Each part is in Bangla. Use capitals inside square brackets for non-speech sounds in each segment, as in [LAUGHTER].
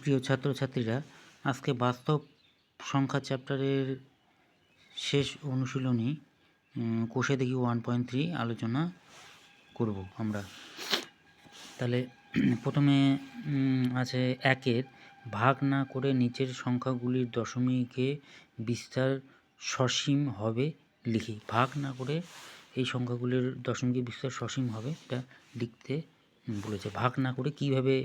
প্রিয় ছাত্রছাত্রীরা, আজকে বাস্তব সংখ্যা চ্যাপ্টারের শেষ অনুশীলনী কোষে দেখি ওয়ান পয়েন্ট থ্রি আলোচনা করব আমরা। তাহলে প্রথমে আছে একের, ভাগ না করে নিচের সংখ্যাগুলির দশমিকে বিস্তার সসীম হবে লিখি। ভাগ না করে এই সংখ্যাগুলির দশমিকে বিস্তার সসীম হবে, এটা লিখতে বলেছে। ভাগ না করে কীভাবে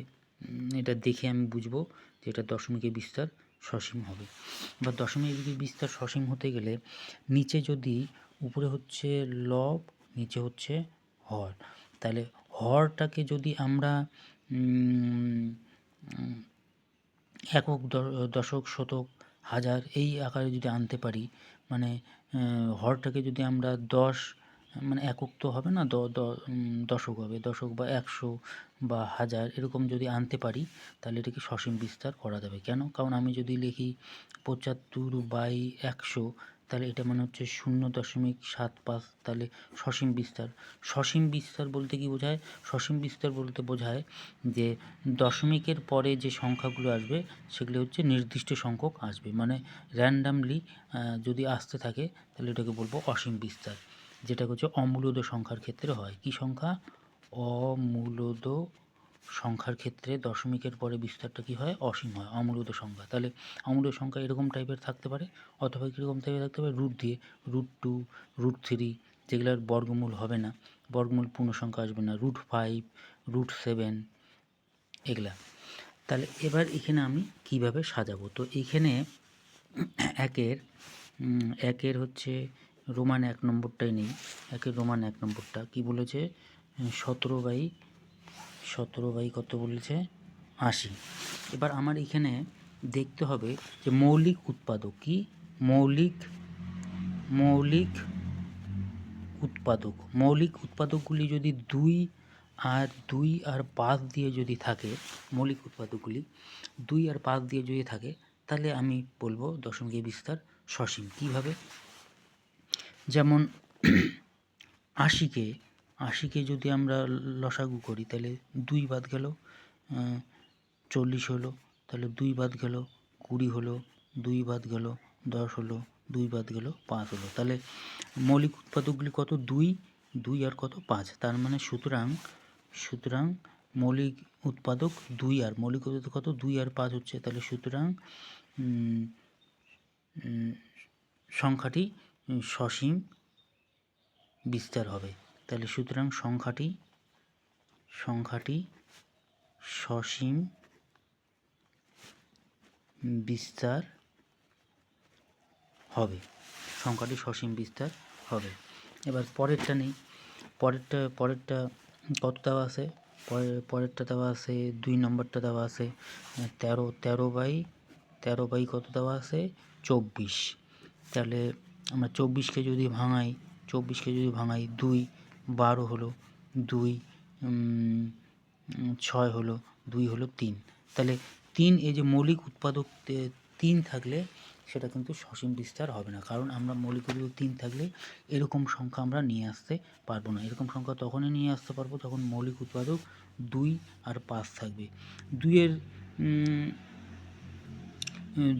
এটা দেখে আমি বুঝব যে এটা দশমিকে বিস্তার সসীম হবে। বা দশমিকে বিস্তার সসীম হতে গেলে নিচে যদি উপরে হচ্ছে লব, নিচে হচ্ছে হর, তাহলে হরটাকে যদি আমরা একক দশক, শতক, হাজার এই আকারে যদি আনতে পারি মানে হরটাকে যদি আমরা দশ মানে একক তো হবে না দশক হবে। দশক বা একশো বা হাজার এরকম যদি আনতে পারি, তাহলে এটাকে সসীম বিস্তার করা যাবে। কেন? কারণ আমি যদি লিখি পঁচাত্তর বাই একশো, তাহলে এটা মানে হচ্ছে শূন্য দশমিক সাত পাঁচ, তাহলে সসীম বিস্তার। সসীম বিস্তার বলতে কি বোঝায়? সসীম বিস্তার বলতে বোঝায় যে দশমিকের পরে যে সংখ্যাগুলো আসবে, সেগুলো হচ্ছে নির্দিষ্ট সংখ্যক আসবে। মানে র্যান্ডামলি যদি আসতে থাকে, তাহলে এটাকে বলব অসীম বিস্তার। যেটা হচ্ছে অমূলদ সংখ্যার ক্ষেত্রে হয়। কি সংখ্যা? অমূলদ সংখ্যার ক্ষেত্রে দশমিকের পরে বিস্তারটা কি হয়? অসীম হয়। অমূলদ সংখ্যা। তাহলে অমূলদ সংখ্যা এরকম টাইপের থাকতে পারে অথবা কীরকম টাইপের থাকতে পারে? রুট দিয়ে। রুট টু রুট থ্রি যেগুলোর বর্গমূল হবে না। বর্গমূল পূর্ণ সংখ্যা আসবে না। রুট ফাইভ রুট সেভেন এগুলা। তাহলে এবার এখানে আমি কীভাবে সাজাবো? তো এখানে একের একের হচ্ছে রোমান এক নম্বরটাই নেই। একের রোমান এক নম্বরটা। কি বলেছে? সতেরো বাই সতেরো বাই কত বলেছে? আশি। এবার আমার এখানে দেখতে হবে যে মৌলিক উৎপাদক কি? মৌলিক মৌলিক উৎপাদক। মৌলিক উৎপাদকগুলি যদি দুই আর দুই আর পাঁচ দিয়ে যদি থাকে, মৌলিক উৎপাদকগুলি দুই আর পাঁচ দিয়ে যদি থাকে, তাহলে আমি বলব দশমিকের বিস্তার সসীম। কীভাবে? যেমন [CLEARS THROAT] আশিকে আশিকে যদি আমরা লসাগু করি, তাহলে দুই বাদ গেল চল্লিশ হলো, তাহলে দুই বাদ গেল, কুড়ি হলো, দুই বাদ গেল, দশ হলো, দুই বাদ গেল, পাঁচ হলো। তাহলে মৌলিক উৎপাদকগুলি কত? দুই দুই আর কত? পাঁচ। তার মানে সুতরাং সুতরাং মৌলিক উৎপাদক দুই আর, মৌলিক উৎপাদক কত? দুই আর পাঁচ হচ্ছে। তাহলে সুতরাং সংখ্যাটি সসীম বিস্তার হবে। তাহলে সুতরাং সংখ্যাটি সংখ্যাটি সসীম বিস্তার হবে। সংখ্যাটি সসীম বিস্তার হবে। এবার পরেরটা নেই। পরেরটা পরেরটা কত দেওয়া আছে? পরের পরেরটা দেওয়া আছে, দুই নম্বরটা দেওয়া আছে তেরো তেরো বাই তেরো বাই কত দেওয়া আছে? চব্বিশ। তাহলে আমরা চব্বিশকে যদি ভাঙাই, চব্বিশকে যদি ভাঙাই, দুই, বারো হলো দুই ছয় হলো দুই হলো তিন। তাহলে তিন এই যে মৌলিক উৎপাদক তিন থাকলে সেটা কিন্তু সসীম বিস্তার হবে না, কারণ আমরা মৌলিক উৎপাদক তিন থাকলে এরকম সংখ্যা আমরা নিয়ে আসতে পারব না। এরকম সংখ্যা তখনই নিয়ে আসতে পারব যখন মৌলিক উৎপাদক দুই আর পাঁচ থাকবে। দুইয়ের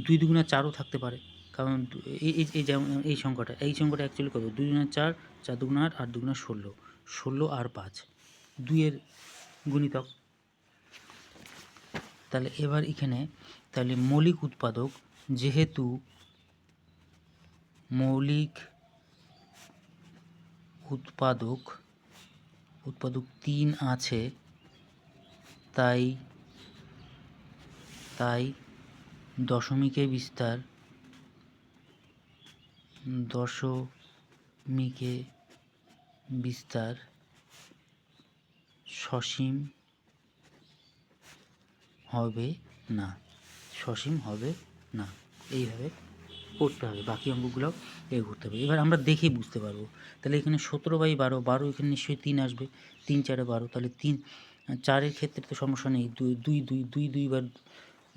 দুই দুগুণা চারও থাকতে পারে। কারণ এই যেমন এই সংখ্যাটা এই সংখ্যাটা অ্যাকচুয়ালি কত? দুই দুগুণা চার চার দুগুণা আট আট দুগুণা ষোলো। ষোলো আর পাঁচ। দুইয়ের গুণিতক। তাহলে এবার এখানে, তাহলে মৌলিক উৎপাদক যেহেতু মৌলিক উৎপাদক উৎপাদক তিন আছে, তাই তাই দশমিকে বিস্তার দশমিকে বিস্তার সসীম হবে না। সসীম হবে না। এইভাবে করতে হবে। বাকি অঙ্কগুলো এ করতে হবে। এবার আমরা দেখে বুঝতে পারব। তাহলে এখানে সতেরো বাই বারো বারো এখানে নিশ্চয়ই তিন আসবে। তিন চারে বারো, তাহলে তিন, চারের ক্ষেত্রে তো সমস্যা নেই। দুই দুই দুই দুই, দুইবার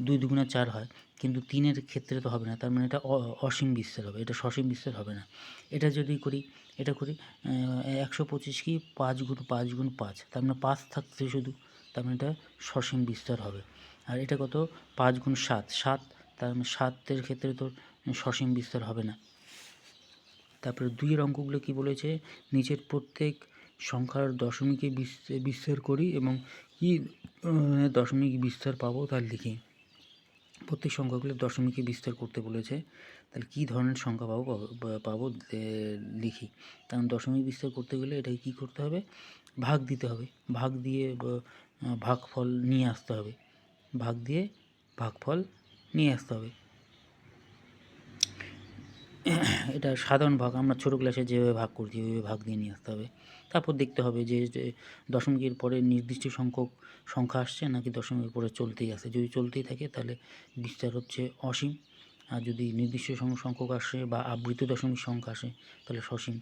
দুই দুগুণা চার হয়। কিন্তু তিনের ক্ষেত্রে তো হবে না, তার মানে এটা অসীম বিস্তার হবে, এটা সসীম বিস্তার হবে না। এটা যদি করি, এটা করি একশো পঁচিশ কি পাঁচ গুণ পাঁচ গুণ পাঁচ, তার মানে পাঁচ থাকছে শুধু, তার মানে এটা সসীম বিস্তার হবে। আর এটা কত? পাঁচ গুণ সাত সাত, তার মানে সাতের ক্ষেত্রে তো সসীম বিস্তার হবে না। তারপরে দুইয়ের অঙ্কগুলো কি বলেছে? নিচের প্রত্যেক সংখ্যার দশমিকে বিস- বিস্তার করি এবং কি দশমিক বিস্তার পাবো তার লিখি। প্রত্যেক সংখ্যাগুলো দশমিকে বিস্তার করতে বলেছে। তাহলে কী ধরনের সংখ্যা পাবো, পাবো- লিখি? কারণ দশমিক বিস্তার করতে গেলে এটাকে কী করতে হবে? ভাগ দিতে হবে। ভাগ দিয়ে ভাগ ফল ভাগফল নিয়ে আসতে হবে। ভাগ দিয়ে ভাগফল নিয়ে আসতে হবে। এটা সাধারণ ভাগ, আমরা ছোটো ক্লাসে যেভাবে ভাগ করছি, ওইভাবে ভাগ দিয়ে নিয়ে আসতে হবে। তারপর দেখতে হবে যে দশমিকের পরে নির্দিষ্ট সংখ্যক সংখ্যা আসছে নাকি দশমিকের পরে চলতেই আছে। যদি চলতেই থাকে তাহলে বিস্তার হচ্ছে অসীম। আর যদি নির্দিষ্ট সংখ্যক আসে বা আবৃত দশমিক সংখ্যা আসে তাহলে সসীম।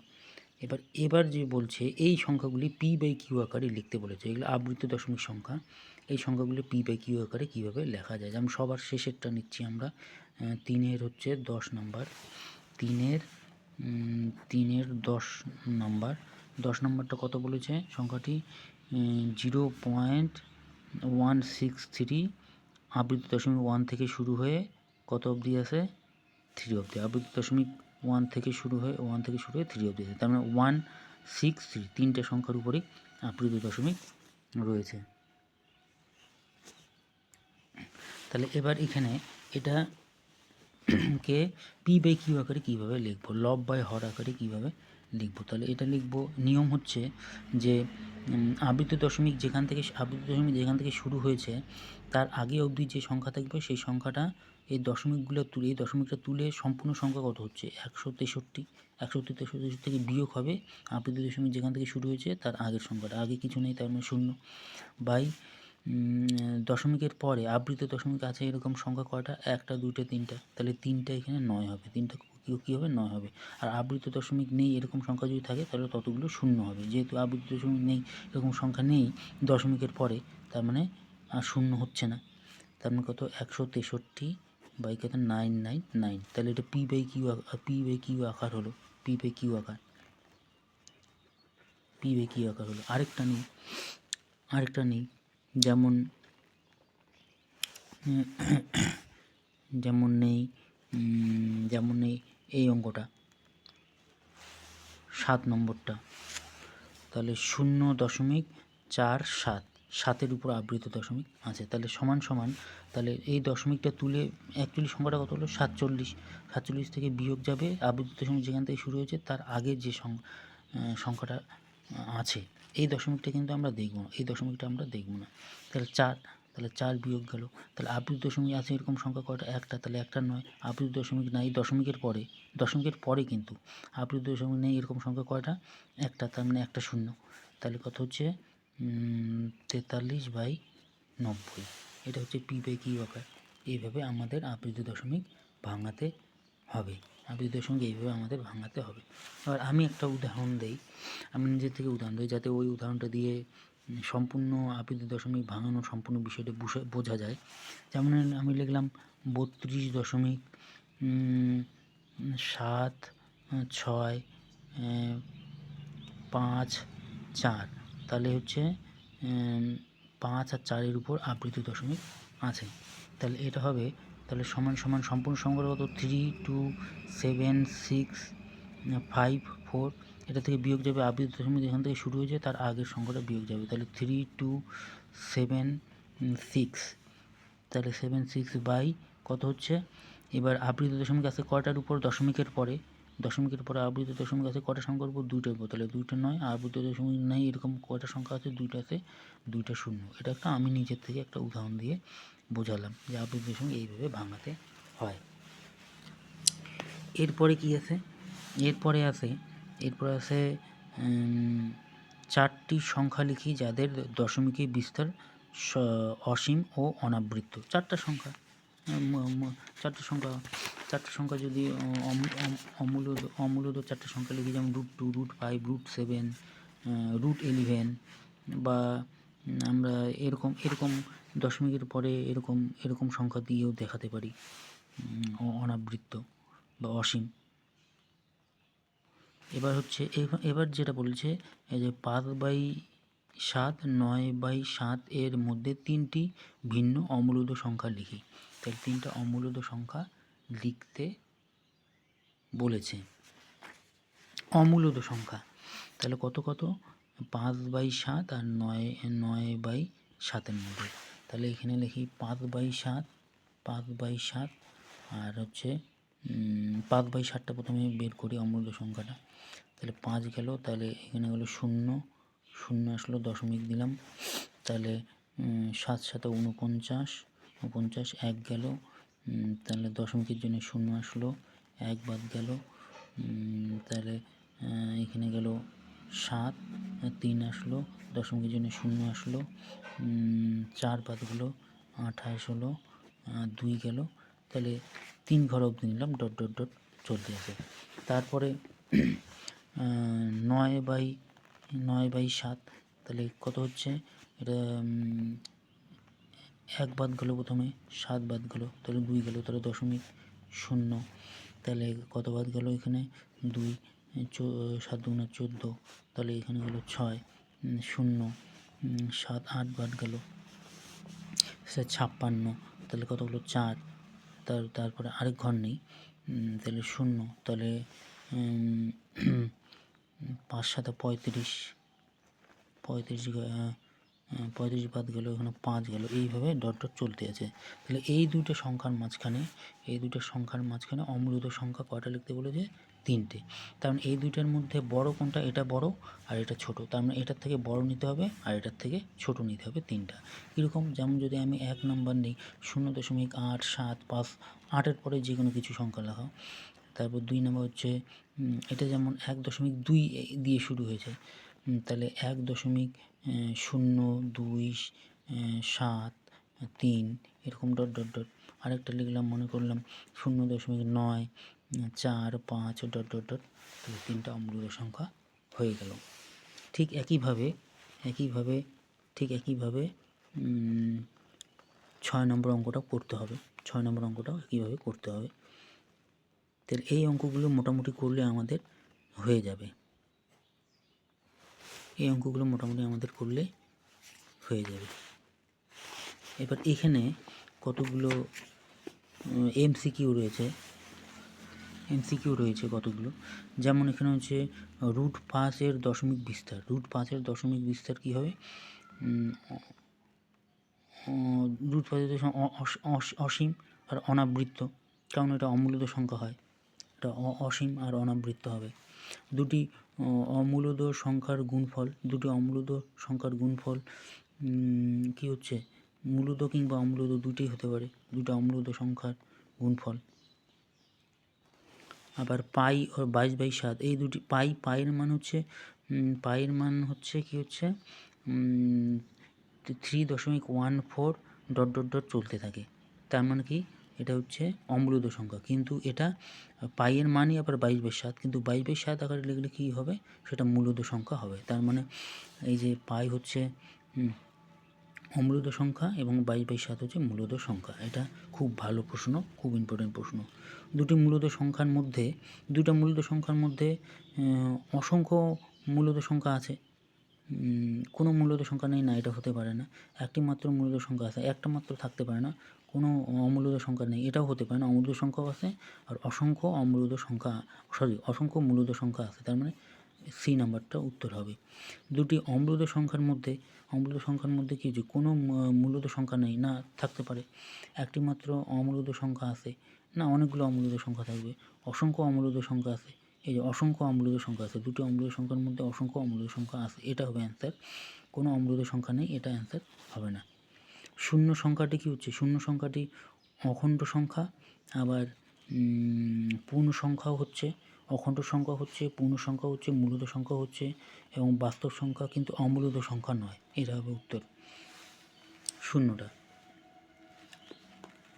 এবার এবার যে বলছে, এই সংখ্যাগুলি পি বাই কিউ আকারে লিখতে বলেছে। এগুলো আবৃত দশমিক সংখ্যা। এই সংখ্যাগুলি পি বাই কিউ আকারে কীভাবে লেখা যায়? যেমন সবার শেষেরটা নিচ্ছি আমরা তিনের হচ্ছে দশ নাম্বার। তিনের তিনের দশ নাম্বার। দশ নাম্বারটা কত বলেছে সংখ্যাটি? Zero point one six three, আবৃত্তি দশমিক ওয়ান থেকে শুরু হয়ে কত অবধি আছে? থ্রি অবধি। আবৃত্তি দশমিক ওয়ান থেকে শুরু হয়ে, ওয়ান থেকে শুরু হয়ে থ্রি অবধি আছে। তার মানে ওয়ান সিক্স থ্রি, তিনটে সংখ্যার উপরেই আবৃত্তি দশমিক রয়েছে। তাহলে এবার এখানে এটা কে পি বাই কিউ আকারে কীভাবে লিখব? লব বাই হর আকারে কীভাবে লিখব? তাহলে এটা লিখব। নিয়ম হচ্ছে যে উম, আবৃত দশমিক যেখান থেকে আবৃত দশমিক যেখান থেকে শুরু হয়েছে তার আগে অবধি যে সংখ্যা থাকবে সেই সংখ্যাটা এই দশমিকগুলো তুলে এই দশমিকটা তুলে সম্পূর্ণ সংখ্যা কত হচ্ছে? একশো তেষট্টি। একশো তেষট্টি থেকে বিয়োগ হবে আবৃত দশমিক যেখান থেকে শুরু হয়েছে তার আগের সংখ্যাটা। আগে কিছু নেই তার মানে শূন্য। বাই দশমিকের পরে আবৃত দশমিক আছে এরকম সংখ্যা কয়টা? একটা, দুইটা, তিনটা। তাহলে তিনটা এখানে নয় হবে। তিনটা কী হবে? নয় হবে। আর আবৃত দশমিক নেই এরকম সংখ্যা যদি থাকে, তাহলে ততগুলো শূন্য হবে। যেহেতু আবৃত দশমিক নেই, এরকম সংখ্যা নেই দশমিকের পরে, তার মানে আর শূন্য হচ্ছে না। তার মানে কত? একশো তেষট্টি বাই কত? Nine nine nine. তাহলে এটা P by Q P by Q আকার হলো। পি বাই কিউ আকার। পি বাই কিউ আকার হলো। আরেকটা নেই। আরেকটা নেই। যেমন যেমন নেই যেমন নেই এই অঙ্কটা। সাত নম্বরটা। তাহলে শূন্য দশমিক চার সাত। সাতের উপর আবৃত দশমিক আছে। তাহলে সমান সমান, তাহলে এই দশমিকটা তুলে অ্যাকচুয়ালি সংখ্যাটা কত হলো? সাতচল্লিশ। সাতচল্লিশ থেকে বিয়োগ যাবে। আবৃত দশমিক যেখান থেকে শুরু হয়েছে, তার আগের যে সংখ্যাটা আছে। এই দশমিকটা কিন্তু আমরা দেখব না। এই দশমিকটা আমরা দেখব না। তাহলে চার তাহলে চার বিয়োগ গেল। তাহলে আবৃত দশমিক আছে এরকম সংখ্যা কয়টা? একটা, তাহলে একটা নয়। আবৃত দশমিক নাই দশমিকের পরে। দশমিকের পরে কিন্তু আবৃত দশমিক নেই এরকম সংখ্যা কয়টা? একটা, তার মানে একটা শূন্য। তাহলে কত হচ্ছে? তেতাল্লিশ বাই নব্বই। এটা হচ্ছে পি বাই কি আকার। এইভাবে আমাদের আবৃত দশমিক ভাঙাতে হবে। আবৃত দশমিক এইভাবে আমাদের ভাঙাতে হবে। এবার আমি একটা উদাহরণ দেই। আমি নিজের থেকে উদাহরণ দিই যাতে ওই উদাহরণটা দিয়ে সম্পূর্ণ আবৃত দশমিক ভাঙানো সম্পূর্ণ বিষয়টা বোঝা যায়। যেমন আমি লিখলাম বত্রিশ দশমিক সাত, ছয় পাঁচ, চার। তাহলে হচ্ছে পাঁচ আর চারের উপর আবৃত দশমিক আছে। তাহলে এটা হবে তাহলে সমান সমান সম্পূর্ণ সংখ্যা কত three two seven six five four এটা থেকে বিয়োগ যাবে আবৃত দশমিক যেখান থেকে শুরু হয়েছে তার আগের সংখ্যাটা বিয়োগ যাবে। তাহলে থ্রি টু সেভেন সিক্স তাহলে সেভেন সিক্স বাই কত হচ্ছে? এবার আবৃত দশমিক আছে কটার উপর? দশমিকের পরে। দশমিকের পরে আবৃত দশমিক আছে কটা সংখ্যার উপর? দুইটার উপর। তাহলে দুইটা নয়, আবৃত দশমিক নেই, এরকম কয়টা সংখ্যা আছে, দুইটা আছে, দুইটা শূন্য। এটা একটা আমি নিজের থেকে একটা উদাহরণ দিয়ে বোঝালাম যে আবৃত দশমিক এইভাবে ভাঙাতে হয়। এরপরে কি আছে? এরপরে আছে এরপরে আছে চারটি সংখ্যা লিখি যাদের দশমিকের বিস্তার অসীম ও অনাবৃত্ত। চারটা সংখ্যা চারটা সংখ্যা চারটা সংখ্যা যদি অম- অম- অমূল্য অমূল্য চারটা সংখ্যা লিখি যেমন root two root five root seven root eleven বা আমরা এরকম এরকম দশমিকের পরে এরকম এরকম সংখ্যা দিয়েও দেখাতে পারি অনাবৃত্ত বা অসীম। এবার হচ্ছে এবার- যেটা বলছে, এই যে পাঁচ বাই সাত, নয় বাই সাত এর মধ্যে তিনটি ভিন্ন অমূলদ সংখ্যা লিখি। তাহলে তিনটা অমূলদ সংখ্যা লিখতে বলেছে। অমূলদ সংখ্যা। তাহলে কত কত? পাঁচ বাই সাত আর নয় নয় বাই সাতের মধ্যে। তাহলে এখানে লিখি পাঁচ বাই সাত, পাঁচ বাই সাত, আর হচ্ছে পাঁচ বাই সাতটা প্রথমে বের করি অমূল্য সংখ্যাটা। তাহলে পাঁচ গেল, তাহলে এখানে হলো শূন্য শূন্য আসলো, দশমিক দিলাম। তাহলে সাত সাথে উনপঞ্চাশ উনপঞ্চাশ এক গেল তাহলে দশমিকের জন্য শূন্য আসলো, এক বাদ গেল তাহলে এখানে গেল সাত, তিন আসলো দশমিকের জন্য শূন্য আসলো চার বাদ গেলো, আঠাশ হলো দুই গেল। তাহলে তিন ঘর অবধি নিলাম, ডট ডট ডট চলতে আছে তারপরে নয় বাই নয় বাই সাত, তাহলে কত হচ্ছে? এটা এক বাদ গেলো প্রথমে, সাত বাদ গেলো, তাহলে দুই গেলো, তাহলে দশমিক শূন্য। তাহলে কত বাদ গেলো এখানে? দুই। সাত দুগুণা চোদ্দ, তাহলে এখানে গেলো ছয় শূন্য সাত আট বাদ গেল। সে ছাপ্পান্ন, তাহলে কতগুলো চার, তার, তারপরে আরেক ঘর নেই তাহলে শূন্য, তাহলে [CLEARS THROAT] পাঁচ সাথে পঁয়ত্রিশ পঁয়ত্রিশ পঁয়ত্রিশ বাদ গেল, এখানে পাঁচ গেল, এইভাবে ডট ডট চলতে আছে। তাহলে এই দুটো সংখ্যার মাঝখানে, এই দুটো সংখ্যার মাঝখানে অমূলত সংখ্যা কয়টা লিখতে বলেছে? তিনটে। তার মানে এই দুইটার মধ্যে বড় কোনটা, এটা বড় আর এটা ছোট। তার মানে এটার থেকে বড় নিতে হবে আর এটার থেকে ছোট নিতে হবে তিনটা। এরকম যেমন যদি আমি এক নম্বর নিই, শূন্য দশমিক আট সাত পাঁচ, আটের পরে যে কোনো কিছু সংখ্যা লেখাও। তারপর দুই নম্বর হচ্ছে এটা যেমন এক দশমিক দুই দিয়ে শুরু হয়েছে। তাহলে এক দশমিক শূন্য, দুই সাত, তিন, এরকম ডট ডট ডট আরেকটা লিখলাম, মনে করলাম শূন্য দশমিক নয় চার, পাঁচ ডট ডট ডট তাহলে তিনটা অমূল্য সংখ্যা হয়ে গেল। ঠিক একইভাবে একইভাবে, ঠিক একইভাবে ছয় নম্বর অঙ্কটা করতে হবে। ছয় নম্বর অঙ্কটাও একইভাবে করতে হবে। তাহলে এই অঙ্কগুলো মোটামুটি করলে আমাদের হয়ে যাবে। এই অঙ্কগুলো মোটামুটি আমাদের করলে হয়ে যাবে। এবার এখানে কতগুলো এমসিকিউ রয়েছে। এমসিকিউ রয়েছে কতগুলো? যেমন এখানে হচ্ছে রুট পাঁচের দশমিক বিস্তার। রুট পাঁচের দশমিক বিস্তার কী হবে? রুট পাঁচের অসীম আর অনাবৃত্ত। কারণ এটা অমূল্য সংখ্যা হয়। এটা অসীম আর অনাবৃত্ত হবে। দুটি অমূলদ সংখ্যার গুণফল, দুটি অমূলদ সংখ্যার গুণফল কি হচ্ছে? মূলদ কিংবা অমূলদ দুটোই হতে পারে, দুটো অমূলদ সংখ্যার গুণফল। আবার পাই ও বাইশ বাই সাত, এই দুটি, পাই পায়ের মান হচ্ছে পায়ের মান হচ্ছে কি হচ্ছে? থ্রি দশমিক one four dot dot dot চলতে থাকে। তার মানে কি? এটা হচ্ছে অমূলদ সংখ্যা। কিন্তু এটা পাইয়ের মানই আবার বাইশ বাই সাত। কিন্তু বাইশ বাই সাত আকারে লিখলে কী হবে? সেটা মূলদ সংখ্যা হবে। তার মানে এই যে পাই হচ্ছে অমূলদ সংখ্যা এবং বাইশ বাই সাত হচ্ছে মূলত সংখ্যা। এটা খুব ভালো প্রশ্ন, খুব ইম্পর্টেন্ট প্রশ্ন। দুটি মূলত সংখ্যার মধ্যে দুটা মূলদ সংখ্যার মধ্যে অসংখ্য মূলত সংখ্যা আছে। কোনো মূলদ সংখ্যা নেই না, এটা হতে পারে না। একটি মাত্র মূলত সংখ্যা আছে। একটা মাত্র থাকতে পারে না। কোনো অমূলদ সংখ্যা নেই। এটাও হতে পারে না অমূলদ সংখ্যাও আছে আর অসংখ্য অমূলদ সংখ্যা, সরি, অসংখ্য মূলত সংখ্যা আছে, তার মানে সি নাম্বারটা উত্তর হবে। দুটি অমূলদ সংখ্যার মধ্যে অমূলদ সংখ্যার মধ্যে কি যে কোনো মূলত সংখ্যা নেই? না, থাকতে পারে। একটি মাত্র অমূলদ সংখ্যা আছে, না, অনেকগুলো অমূলদ সংখ্যা থাকবে। অসংখ্য অমূলদ সংখ্যা আছে, এই যে অসংখ্য অমূলদ সংখ্যা আছে, দুটি অমূলদ সংখ্যার মধ্যে অসংখ্য অমূলদ সংখ্যা আছে, এটা হবে অ্যান্সার কোনো অমূলদ সংখ্যা নেই, এটা অ্যান্সার হবে না। শূন্য সংখ্যাটি কী হচ্ছে? শূন্য সংখ্যাটি অখণ্ড সংখ্যা, আবার পূর্ণ সংখ্যাও হচ্ছে, অখণ্ড সংখ্যা হচ্ছে, পূর্ণ সংখ্যা হচ্ছে, মূলত সংখ্যা হচ্ছে, এবং বাস্তব সংখ্যা কিন্তু অমূলত সংখ্যা নয়। এটা হবে উত্তর শূন্যটা।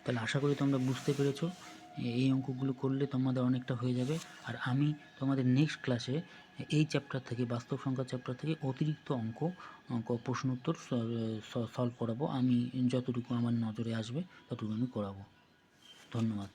তাহলে আশা করি তোমরা বুঝতে পেরেছ। এই অঙ্কগুলো করলে তোমাদের অনেকটা হয়ে যাবে। আর আমি তোমাদের নেক্সট ক্লাসে এই চ্যাপ্টার থেকে, বাস্তব সংখ্যা চ্যাপ্টার থেকে অতিরিক্ত অঙ্ক অঙ্ক, প্রশ্ন উত্তর সলভ করাবো। আমি যতটুকু আমার নজরে আসবে, ততটুকু আমি করাবো। ধন্যবাদ।